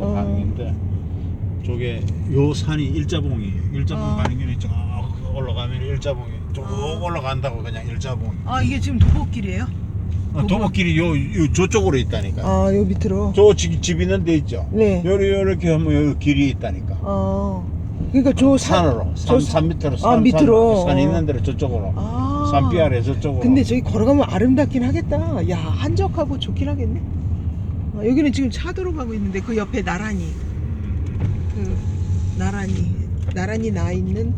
저 어. 가는데 저게 요 산이 일자봉이에요. 일자봉 어. 가는 길이 쭉 올라가면 일자봉이 쭉 어. 올라간다고 그냥 일자봉. 아 이게 지금 도보길이에요? 어, 도보길이 요, 요 저쪽으로 있다니까. 아요 밑으로. 저 집, 집 있는 데 있죠. 네. 요리 요렇게 하면 여기 길이 있다니까. 어. 그러니까 저 산. 산으로 저 산, 산- 산 밑으로 아, 산, 밑으로. 산, 산 어. 있는 데로 저쪽으로 아. 산비 아래 저쪽으로 근데 저기 걸어가면 아름답긴 하겠다. 야 한적하고 좋긴 하겠네. 아, 여기는 지금 차도로 가고 있는데 그 옆에 나란히 그 나란히 나란히 나 있는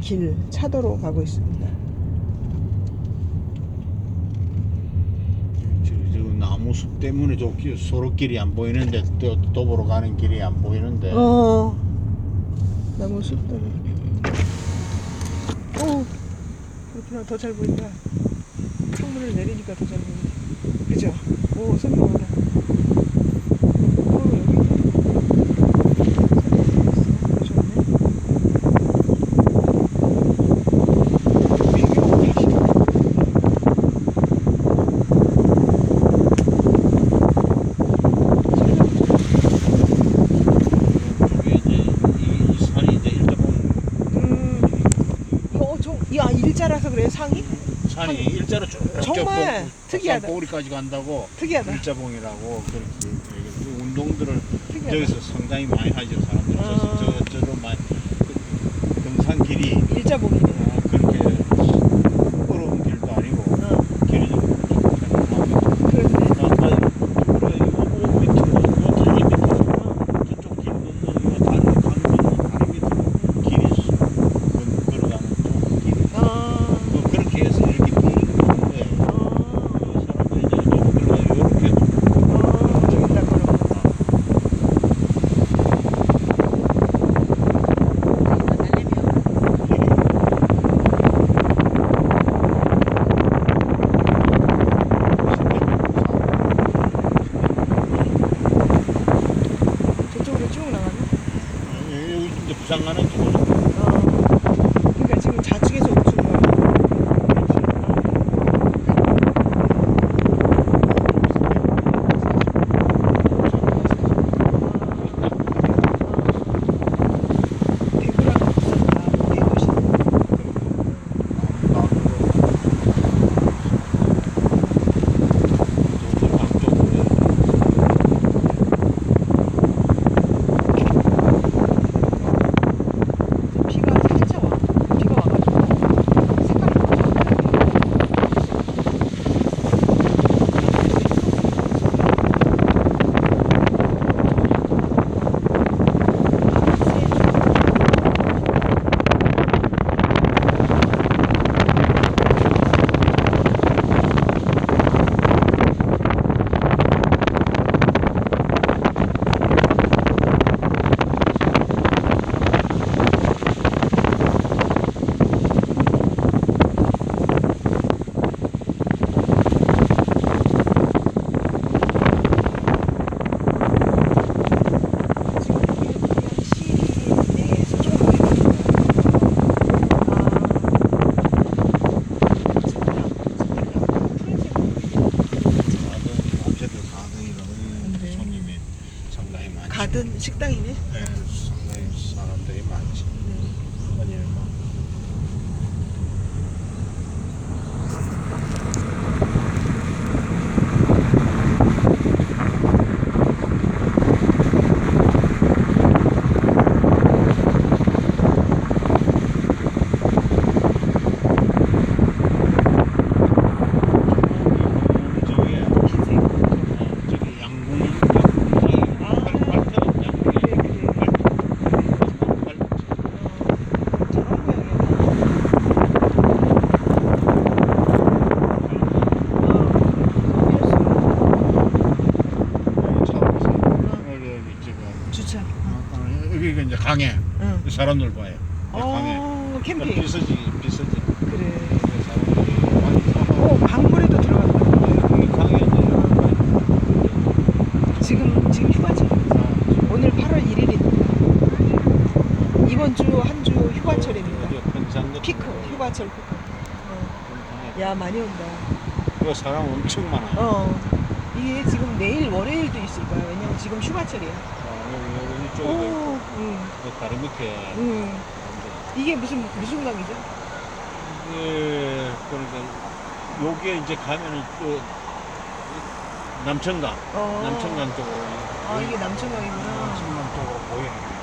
길 차도로 가고 있습니다. 지금, 나무 숲 때문에 저 길- 소로길이 안 보이는데 또 도보로 가는 길이 안 보이는데 어. 나무 숲 때문에. 오. 그렇구나 더 잘 보인다. 창문을 내리니까 더 잘 보인다. 그죠? 오 선명하다. 오 여기. 좋네. 저게 이제 이, 이 산이 이제 일자봉 음. 이거 좀, 야 상이? 산이 일자로 쭉 정말 쭉 특이하다. 꼬리까지 간다고 특이하다. 일자봉이라고 그렇게 얘기해요. 그 운동들을 특이하다. 여기서 상당히 많이 하죠 사람들 아. 저, 저, 저도 많이 그 등산 길이 일자봉이네. 가든 식당이네. 네, 상당히 사람들이 많지. 아니요. 저기 흰색. 저기 양궁 양궁이 아. 발전 양궁이 그래, 그래. 발 저런 모양이야. 주차. 여기가 이제 강해 응. 사람들 봐요 강해 어, 캠핑. 비서지 비서지 그래. 사람들이 많이 사고 어, 강물에도 들어간다. 여기 강에 이제 지금 지금 휴가철. 오늘 8월 1일입니다. 이번 주 한 주 휴가철입니다. 피크, 휴가철 피크. 어. 야 많이 온다. 이거 사람 엄청 많아 어. 이게 지금 내일 월요일도 있을 거야. 지금 휴가철이야. 아, 여기, 여기 이쪽에도 오, 있고 응, 그 다리 밑에 응. 이게 무슨 무슨 강이죠? 예, 그러니까 요게 이제 가면은 또 남천강, 어. 남천강 쪽으로 아 이게 남천강이구나. 남천강 쪽으로 보이는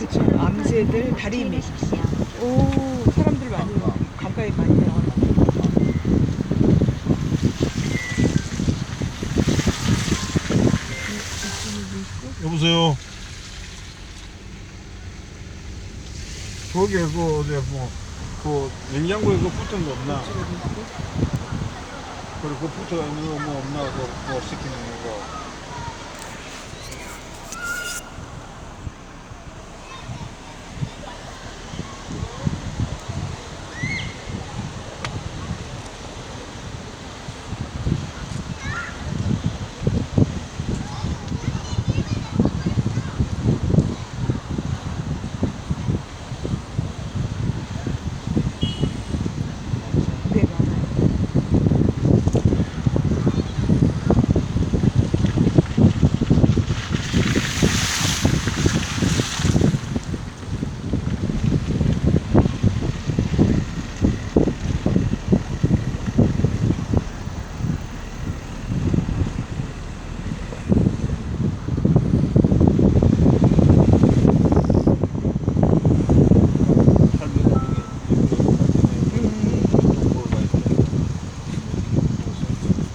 그쵸. 암새들 다리 밑. 오 사람들 많이 가까이 많이 나와. 여보세요. 거기에 그 어디 뭐그 냉장고에 그 붙은 거 없나? 그리고 그 붙어 있는 거 뭐 없나? 그, 뭐 시키는 거. 네 많아요.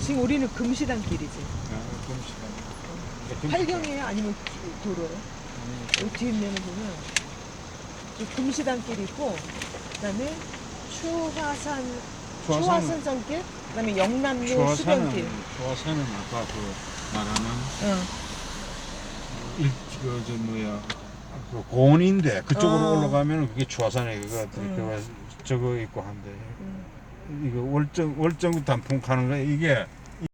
지금 우리는 금시당 길이지. 팔경이에요? 아니면 도로예요? 여기 뒷면을 보면 이 금시당 길이 있고 그다음에 추화산 추화산 선길 그다음에 영남로 수변길. 추화산은 아까 그 말하는 응. 일그저 뭐야 그 고원인데 그쪽으로 어. 올라가면 그게 추화산에 그거 음. 그 저거 있고 한데 응. 이거 월정 월정 단풍 가는 거 이게